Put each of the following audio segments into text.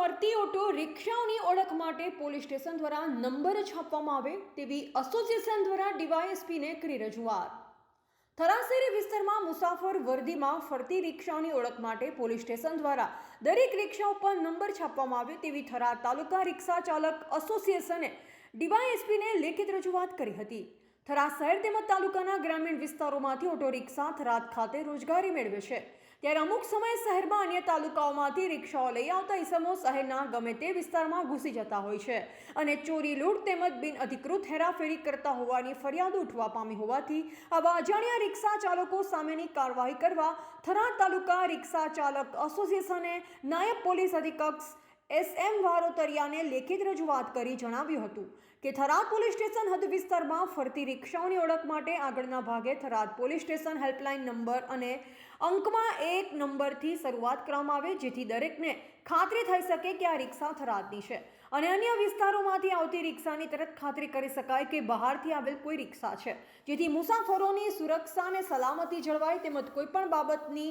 ફરતી ઓટો રિક્ષાઓની ઓળખ માટે પોલીસ સ્ટેશન દ્વારા નંબર છાપવામાં આવે તેવી એસોસિએશન દ્વારા ડીવાયએસપીને કરી રજૂઆત. થરાસેરી વિસ્તારમાં મુસાફર વર્દીમાં ફરતી રિક્ષાઓની ઓળખ માટે પોલીસ સ્ટેશન દ્વારા દરેક રિક્ષા ઉપર નંબર છાપવામાં આવે તેવી થરા તાલુકા રિક્ષા ચાલક એસોસિએશને ડીવાયએસપીને લેખિત રજૂઆત કરી હતી. થરા શહેર તેમજ તાલુકાના ગ્રામીણ વિસ્તારોમાંથી ઓટો રિક્ષા થરાદ ખાતે રોજગારી મેળવે છે. ત્યારે અમુક સમયે શહેરમાં અન્ય તાલુકાઓમાંથી રિક્ષાઓ લઈ આવતા ઇસમો શહેરના ગમે તે વિસ્તારમાં ઘૂસી જતા હોય છે અને ચોરી, લૂંટ તેમજ બિન અધિકૃત હેરાફેરી કરતા હોવાની ફરિયાદો ઉઠવા પામી હોવાથી આવા અજાણ્યા રિક્ષા ચાલકો સામેની કાર્યવાહી કરવા થરાદ તાલુકા રિક્ષા ચાલક એસોસિએશને નાયબ પોલીસ અધિક્ષક એસ એમ વારોતરિયાને લેખિત રજૂઆત કરી જણાવ્યું હતું કે થરાદ પોલીસ સ્ટેશન હદ વિસ્તારમાં ફરતી રિક્ષાઓની ઓળખ માટે આગળના ભાગે Tharad police station helpline number અને અંકમાં એક નંબરથી શરૂઆત કરવામાં આવે, જેથી દરેકને ખાતરી થઈ શકે કે આ રિક્ષા થરાદની છે. અને અન્ય વિસ્તારોમાંથી આવતી રિક્ષાની તરત ખાતરી કરી શકાય કે બહારથી આવેલ કોઈ રિક્ષા છે. જેથી મુસાફરોની સુરક્ષા અને સલામતી જળવાય તેમજ કોઈપણ બાબતની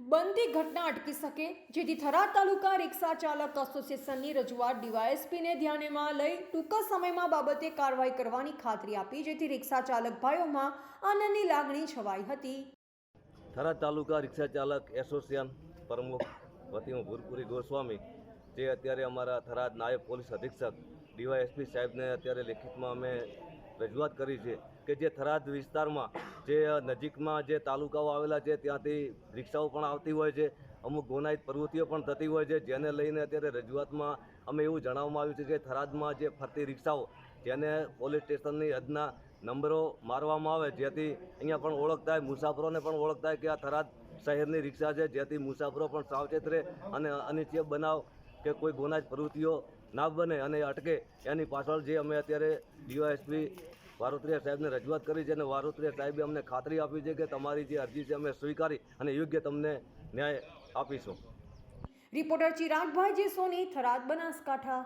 બનતી ઘટના અટકી શકે, જેથી થરાદ તાલુકા રિક્ષા ચાલક એસોસિએશનની રજૂઆત ડીવાયએસપીને ધ્યાનમાં લઈ ટૂંકા સમયમાં બાબતે કાર્યવાહી કરવાની ખાતરી આપી, જેથી રિક્ષા ચાલક ભાઈઓમાં આનંદની લાગણી છવાઈ હતી. થરાદ તાલુકા રિક્ષા ચાલક એસોસિએશન પ્રમુખ વતી હું ભૂરપુરી ગોસ્વામી, જે અત્યારે અમારા થરાદ નાયબ પોલીસ અધિક્ષક ડીવાયએસપી સાહેબને અત્યારે લેખિતમાં અમે રજૂઆત કરી છે કે જે થરાદ વિસ્તારમાં જે નજીકમાં જે તાલુકાઓ આવેલા છે, ત્યાંથી રિક્ષાઓ પણ આવતી હોય છે, અમુક ગુનાહિત પ્રવૃત્તિઓ પણ થતી હોય છે, જેને લઈને અત્યારે રજૂઆતમાં અમે એવું જણાવવામાં આવ્યું છે કે થરાદમાં જે ફરતી રિક્ષાઓ, જેને પોલીસ સ્ટેશનની હદના નંબરો મારવામાં આવે, જેથી અહીંયા પણ ઓળખ થાય મુસાફરોને પણ ઓળખ થાય કે આ થરાદ શહેરની રિક્ષા છે, જેથી મુસાફરો પણ સાવચેત રહે અને અનિચ્છનીય બનાવ કે કોઈ ગુનાહિત પ્રવૃત્તિઓ ના બને અને અટકે. એની પાછળ જે અમે અત્યારે ડીવાયએસપી વારોત્રિયા સાહેબને રજૂઆત કરી છે અને વારોત્રિયા સાહેબે અમને ખાતરી આપી છે કે તમારી જે અરજી છે અમે સ્વીકારી અને યોગ્ય તમને ન્યાય આપીશું. રિપોર્ટર ચિરાગભાઈ જે સોની થરાદ બનાસકાંઠા.